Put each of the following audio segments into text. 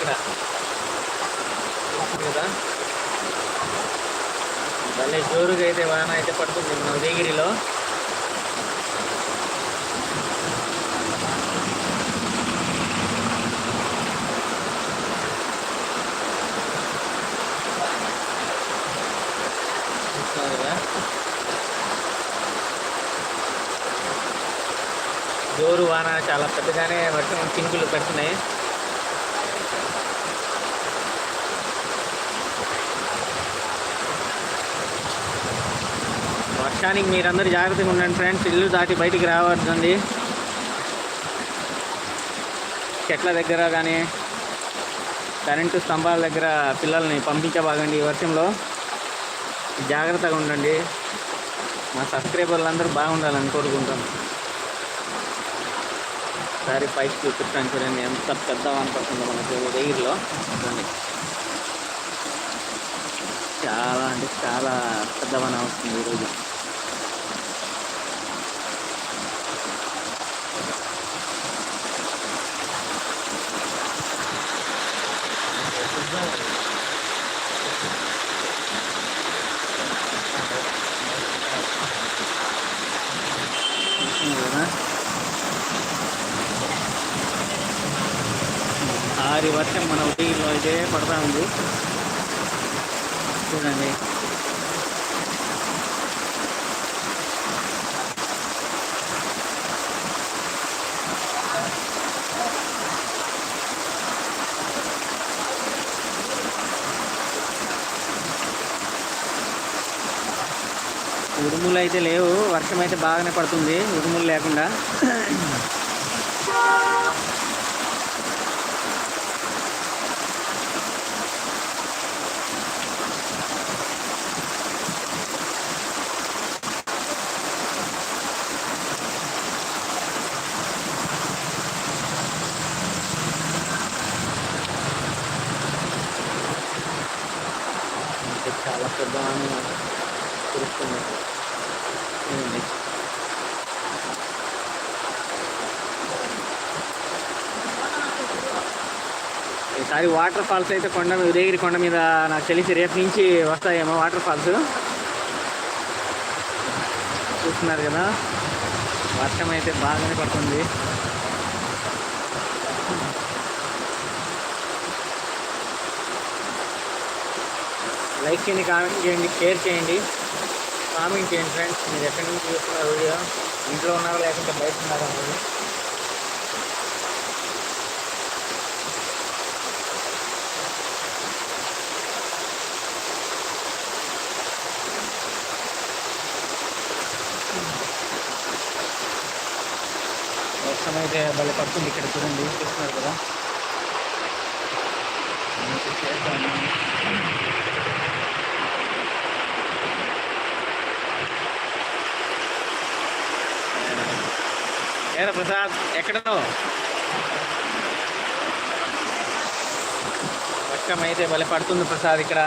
ఇక్కడ. కదా భలే జోరుగా అయితే వాన అయితే పడుతుంది మన ఉదయగిరిలో జోరు వాన చాలా పెద్దగానే వర్షం చినుకులు పడుతున్నాయి. వర్షానికి మీరందరూ జాగ్రత్తగా ఉండండి ఫ్రెండ్స్. ఇల్లు దాటి బయటికి రావద్దండి చెట్ల దగ్గర కానీ కరెంటు స్తంభాల దగ్గర పిల్లల్ని పంపించబాగండి ఈ వర్షంలో. జాగ్రత్తగా ఉండండి. మా సబ్స్క్రైబర్లు అందరూ బాగుండాలని కోరుకుంటాం. ఒకసారి పైకి చూపిస్తాను చూడండి ఎంత పెద్ద పడుతుందో మనకు దగ్గరలో చూడండి. చాలా అంటే చాలా పెద్ద వన వస్తుంది ఈరోజు. ఆరి వర్షం మన ఉదయంలో అయితే పడతా ఉంది. చూడండి. ఉరుములు అయితే లేవు. వర్షం అయితే బాగానే పడుతుంది. ఉరుములు లేకుండా. చాలా పెద్ద వాన చూడండి ఈసారి వాటర్ ఫాల్స్ అయితే కొండ ఉదయగిరి కొండ మీద నాకు తెలిసి రేపు నుంచి వస్తాయేమో వాటర్ ఫాల్స్. చూస్తున్నారు కదా వర్షం అయితే బాగానే పడుతుంది. లైక్ చేయండి కామెంట్ చేయండి షేర్ చేయండి. కామెంట్ చేయండి ఫ్రెండ్స్ మీరు ఎక్కడి నుంచి చూస్తున్నారు వీడియో? ఇంట్లో ఉన్నారా లేకుంటే బయట ఉన్నారా వర్షం అయితే భలే పడుతుంది ఇక్కడ చూడండి చూస్తున్నారు కదా. ఏరా ప్రసాద్ ఎక్కడో వర్షం అయితే భలే పడుతుంది ప్రసాద్ ఇక్కడ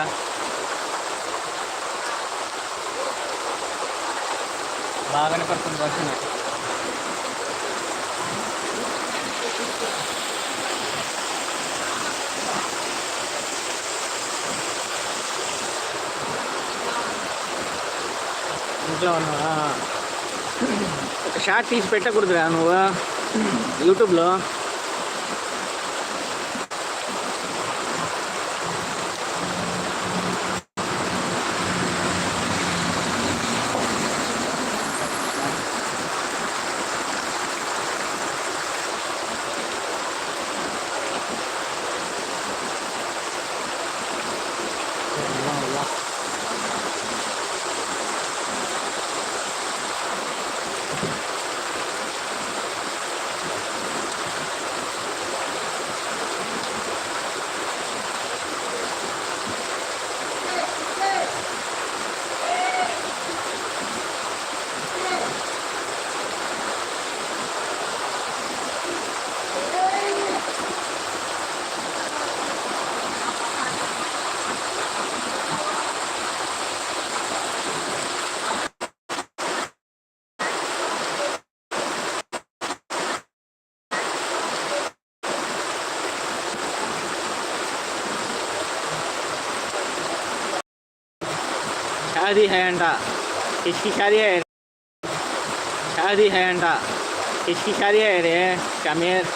బాగానే పడుతుంది వర్షం అయితే. ఇంట్లో ఉన్నావా ఒక షార్ట్ తీసి పెట్టకూడదురా నువ్వు. యూట్యూబ్లో. शादी है अंडा किसकी शादी है शादी है अंडा किसकी शादी है रे షమీర్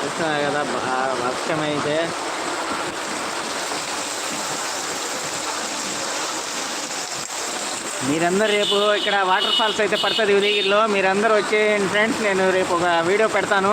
చూస్తున్నారు కదా బాగా వర్షం అయితే మీరందరూ రేపు ఇక్కడ వాటర్ ఫాల్స్ అయితే పడుతుంది ఉదయగిరిలో మీరందరూ వచ్చేయండి ఫ్రెండ్స్ నేను రేపు ఒక వీడియో పెడతాను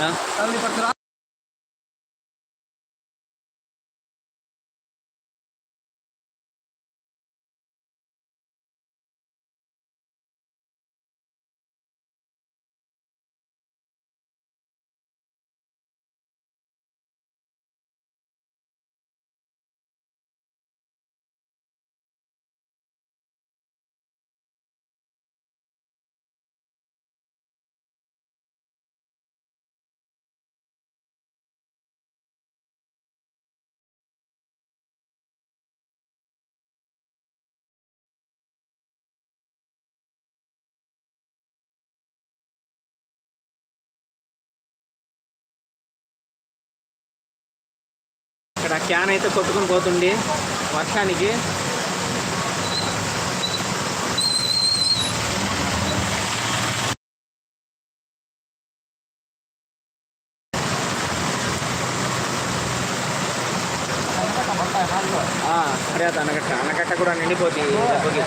हाँ? ఇక్కడ క్యాన్ అయితే కొట్టుకుని పోతుంది వర్షానికి. అదే అరే అది అనకట్ట అనకట్ట కూడా నిండిపోతుంది దెబ్బకి.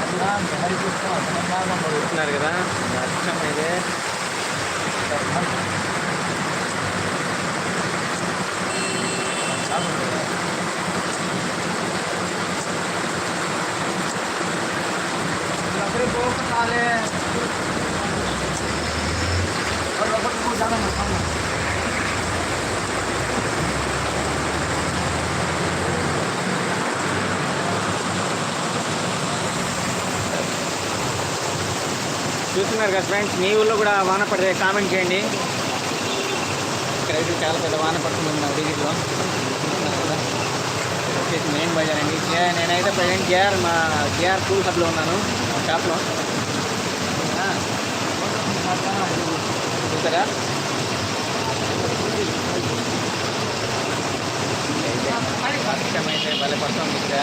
చూస్తున్నారు కదా వర్షం అయితే. చూస్తున్నారు కదా ఫ్రెండ్స్ మీ ఊళ్ళో కూడా వాన పడితే కామెంట్ చేయండి. ఇక్కడైతే చాలా పెద్ద వాన పడుతుంది మా డిజిట్లో వచ్చేసి మెయిన్ బజార్ అండి. నేనైతే ప్రజెంట్ జేఆర్ మా జేఆర్ టూల్ హబ్లో ఉన్నాను మా షాప్లో. చూసారా? వర్షం అయితే భలే పడుతుంది ఇక్కడ.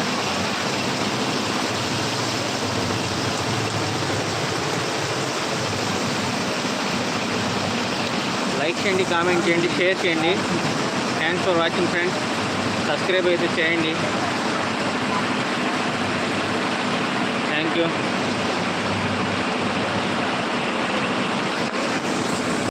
లైక్ చేయండి కామెంట్ చేయండి షేర్ చేయండి. Thanks for watching friends subscribe అయితే చేయండి. Thank you